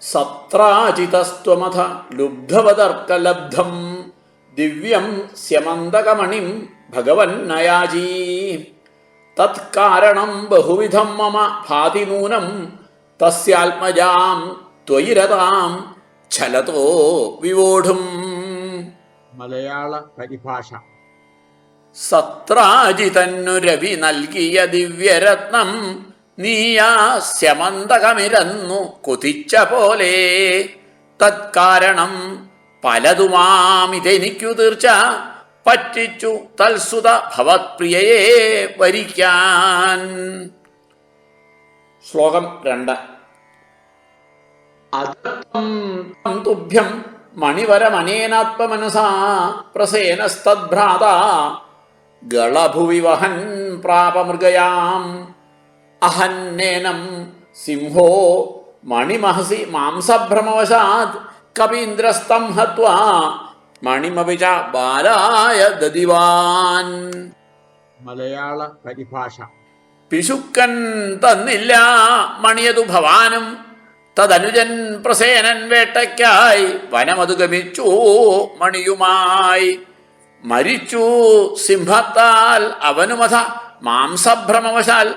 സത്രാജിതസ്ത്വമഥ ലുബ്ധവതർക്കലബ്ധം ദിവ്യം സ്യമന്തകമണിം ഭഗവന്നയാജീ തത്കാരണം ബഹുവിധം മമ ഭാതി നൂനം തസ്യാത്മജാം ത്വയിരതാം ഛലതോ വിവോഢും. മലയാള പരിഭാഷ. സത്രാജിതന്നു രവി നൽകിയ ദിവ്യരത്നം നീയാസ്യമന്തകമിരന്നു കൊതിച്ച പോലെ. തത്കാരണം പലതുമാമിതെനിക്കു തീർച്ച പറ്റിച്ചു തൽസുത ഭവത്പ്രിയയെ വരിക്കാൻ. ശ്ലോകം രണ്ട്. തുഭ്യം മണിവരമനേനാത്മനസാ പ്രസേനസ്തദ്ഭ്രാത ഗളഭുവിവഹൻ പ്രാപമൃഗയാം. അഹന്നേനം സിംഹോ മണിമഹസി മാംസഭ്രമവശാത് കവീന്ദ്രസ്തം ഹത്വ മണിമപി ബാലായ ദദിവാൻ മലയാള പരിഭാഷ. പിശുക്കൻ തന്നില്ല മണിയതു ഭവാനും തദനുജൻ പ്രസേനൻ വേട്ടയ്ക്കായി വനമതു ഗമിച്ചു മണിയുമായി. മരിച്ചു സിംഹത്താൽ അവനുമഥ മാംസഭ്രമവശാൽ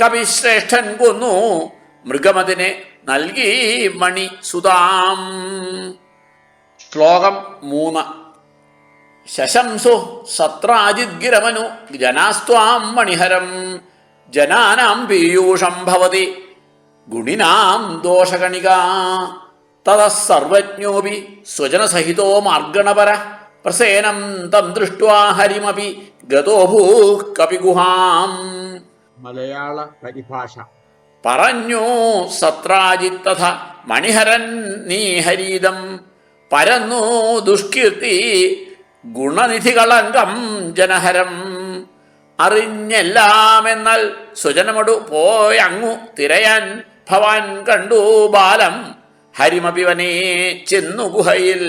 കവിശ്രേഷ്ഠൻ കൊന്നു. മൃഗമതിനെ നൽകി മണി സുതാം. ശ്ലോകം മൂന്ന്. ശശംസു സത്രാജിദ്ഗിരമനു ജനാസ്ത്വാം മണിഹരം. ജനാനാം പീയൂഷം ഭവതി. ഗുണിനാം ദോഷകണിക. തത സർവജ്ഞോപി സ്വജനസഹിതോ മാർഗണപര. പ്രസേനം തം ദൃഷ്ട്വാ ഹരിമപി ഗതോഭൂ കപിഗുഹാം മലയാള പരിഭാഷ. പറഞ്ഞു സത്രാജിത്തഥ മണിഹരൻ നീ ഹരീതം. പരന്നു ദുഷ്കീർത്തി ഗുണനിധികളങ്കം ജനഹരം. അറിഞ്ഞെല്ലാമെന്നാൽ സുജനമടു പോയങ്ങു തിരയാൻ. ഭവാൻ കണ്ടു ബാലം ഹരിമപിവനെ ചെന്നു ഗുഹയിൽ.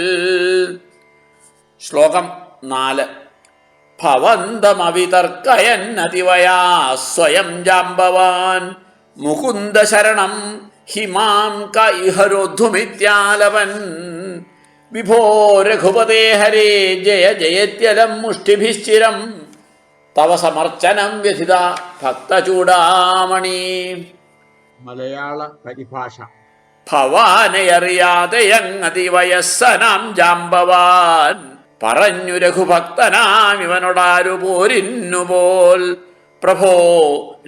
ശ്ലോകം നാല്. ഭവന്തമവിതർക്കയന്നതിവയാ സ്വയം ജാമ്പവാൻ. മുകുന്ദ ശരണം ഹിമാം കൈഹരുധുമിത്യാലവൻ. വിഭോ രഘുപതേ ഹരേ ജയ ജയത്യലം മുഷ്ടിഭിശ്ചിരം. തവ സമർച്ചനം വ്യഥിത ഭക്തചൂടാമണി മലയാള പരിഭാഷ. ഭവാനയറിയാതെയങ്ങതി വയസ്സനാം ജാമ്പവാൻ. പറഞ്ഞു രഘുഭക്തനാം ഇവനോടാരു പോരിന്നുപോൽ പ്രഭോ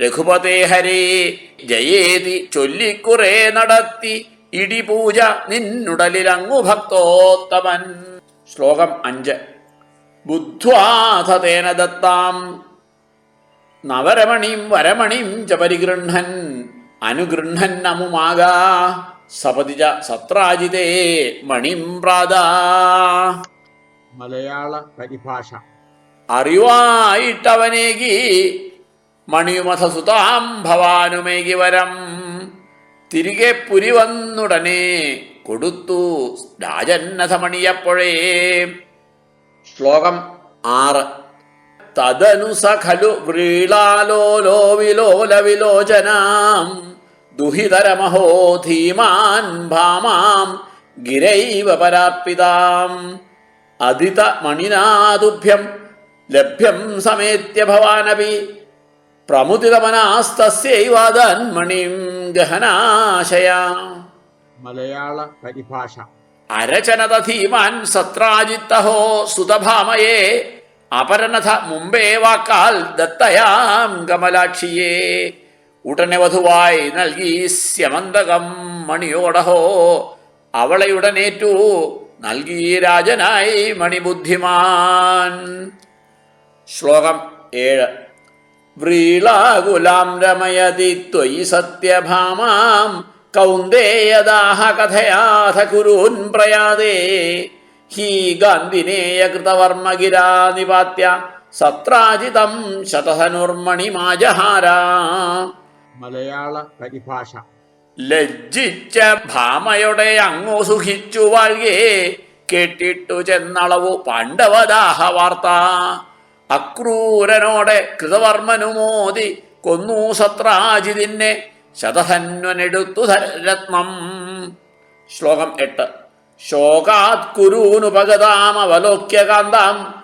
രഘുപതേ ഹരേ ജയേതി ചൊല്ലിക്കുറേ നടത്തി ഇടിപൂജ നിന്നുടലിലങ്ങു ഭക്തോത്തമൻ. ശ്ലോകം അഞ്ച്. ബുദ്ധ്വാഥതേന ദത്താം. നവരമണിം വരമണിം ച പരിഗൃഹൻ അനുഗൃഹൻ അമുമാകാ സപതി സത്രാജിതേ മണിം പ്രാതാ മലയാള പരിഭാഷ. അറിവായിട്ടവനേകി മണിയുമധസുതാം ഭവാനുമേകി വരം. തിരികെ പുരി വന്നുടനെ കൊടുത്തു രാജന്നഥമണിയപ്പോഴേ ശ്ലോകം ആറ്. തദനു സഖലു വ്രീളാലോലോ വിലോല വിലോചനാം ദുഹിതരമഹോ ധീമാൻ ഭാമാം ഗിരൈവ പരാർപ്പിതാം അദിത മണിനാതുഭ്യം ലഭ്യം സമേത്യ ഭവാനപി പ്രമുദിതമനാസ്തസ്യൈവാദാൻ മണിം ഗഹനാശയാ. മലയാള പരിഭാഷ. അരചനതധീമാൻ സത്രാജിത്തഹോ സുതഭാമയെ അപരനഥ മുമ്പേ വാക്കാൽ ദത്തയാം കമലാക്ഷിയെ. ഉടനെ വധുവായി നൽകി സ്യമന്തകം മണിയോടഹോ അവളെ ഉടനേറ്റു നൽകി രാജനായി മണിബുദ്ധിമാൻ. ശ്ലോകം ഏഴ്. വ്രീളാകുലാം രമയതി ത്വയി സത്യഭാമാം. കൗന്ദേയദാഹ കഥയാഥ കുരൂൻ പ്രയാതേ. ഹീ ഗാന്ധിനേയ കൃതവർമ്മഗിരാ നിപാത്യ. സത്രാജിതം ശതധനുർമണിമാജഹാര. മലയാള പരിഭാഷ. ലജ്ജിച്ച ഭാമയുടെ അങ്ങു സുഖിച്ചു വാഴ്കെ കേട്ടിട്ടു ചെന്നളവു പാണ്ഡവദാഹ വാർത്ത അക്രൂരനോടെ കൃതവർമ്മനു മോദി കൊന്നു സത്രാജിതിന്നെ ശതധന്വനെടുത്തു ധ- രത്നം ശ്ലോകം എട്ട്. ശോകാത് കുരൂനുപഗതാമവലോക്യ കാന്താം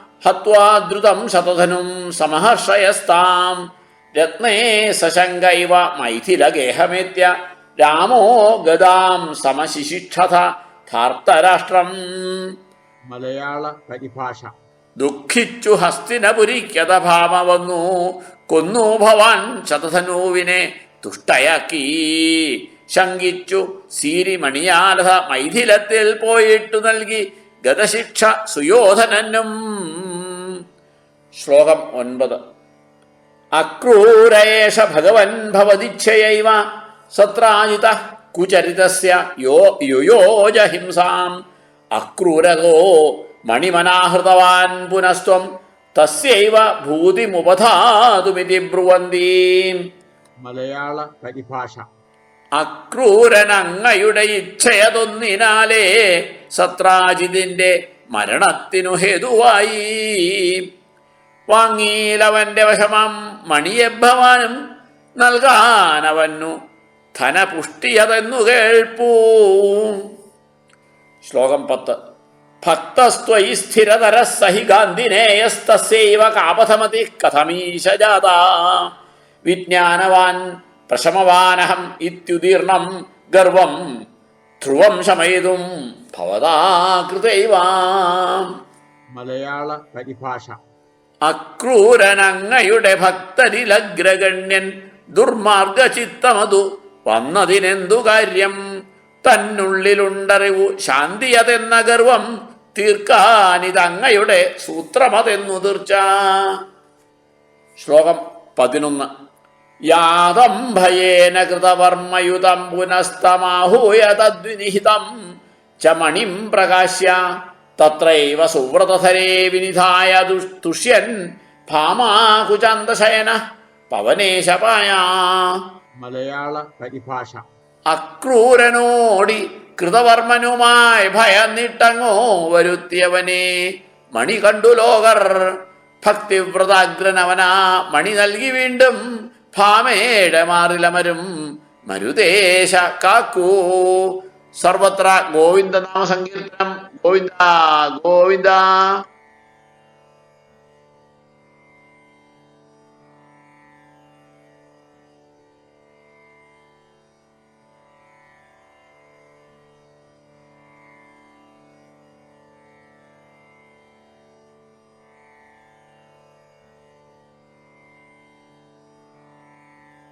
ശതധനും സമഹർഷയസ്താം. രത്നേ സശങ്കൈവ മൈഥിലഗേഹമേത്യ. രാമോ ഗതാം സമശിശിക്ഷത ധാർത്തരാഷ്ട്രം. മലയാള പരിഭാഷ. ദുഃഖിച്ചു ഹസ്തിനപുരിക്കഥ ഭാമ വന്നു കൊന്നു ഭവാൻ ശതധനുവിനെ തുഷ്ടയാക്കി. ശങ്കിച്ചു സീരിമണിയാലത മൈഥിലത്തിൽ പോയിട്ടു നൽകി ഗതശിക്ഷ സുയോധനനും. ശ്ലോകം ഒൻപത്. അക്രൂരേഷ ഭഗവൻ ഭവതിച്ഛയൈവ സത്രാജിത കുചരിതസ്യ യോ യുയോജ ഹിംസാം അക്രൂരകോ മണിമനാഹൃതവാൻ പുനസ്ത്വം. തസ്യൈവ ഭൂതിമുപധാതുമിതി ബ്രുവന്തി. മലയാള പരിഭാഷ. അക്രൂരനങ്ങയുടെ ഇച്ഛയതൊന്നിനാലേ സത്രാജിതിന്റെ മരണത്തിനു ഹേതുവായി. വാങ്ങിയിലവന്റെ വശമാം മണിയെ ഭവാനും നൽകാനവന്നു. ധനപുഷ്ടിയതെന്നു കേൾപ്പൂ. ശ്ലോകം പത്ത്. ഭക്തസ്ത്വയി സ്ഥിരതര സഹി ഗാന്ധിനേയസ്തസ്യവ കാപഥമതി കഥമീശജാത. വിജ്ഞാനവാൻ പ്രശമവാനഹം ഇത്യുദീർണം ഗർവം ധ്രുവം ശമയതും മലയാള പരിഭാഷ. അക്രൂരനങ്ങയുടെ ഭക്തരിലഗ്രഗണ്യൻ ദുർമാർഗചിത്തമതു. വന്നതിനെന്തു കാര്യം? തന്നുള്ളിലുണ്ടറിവു ശാന്തിയതെന്ന ഗർവം തീർക്കാനിതങ്ങയുടെ സൂത്രമതെന്നു തീർച്ച. ശ്ലോകം പതിനൊന്ന്. യാതം ഭയേന കൃതവർമ്മയുതം പുനസ്തമാഹൂയ തദ്വിനിഹിതം ചമണിം പ്രകാശ്യ. തത്രൈവ സുവ്രതധരേ വിനിധായ തുഷ്യൻ ഭാമാകുചാന്തശയന പവനേശപായ മലയാള പരിഭാഷ. അക്രൂരനോടി കൃതവർമ്മനുമായി ഭയന്നിട്ടങ്ങോ വരുത്തിയവനെ. മണി കണ്ടു ലോകർ. ഭക്തിവ്രതാഗ്രനവനാ മണി നൽകി വീണ്ടും. ഭാമയുടെ മാറിലമരും. മരുദേശ കാക്കൂ. സർവത്ര ഗോവിന്ദനാമ സങ്കീർത്തനം ഗോവിന്ദ ഗോവിന്ദ.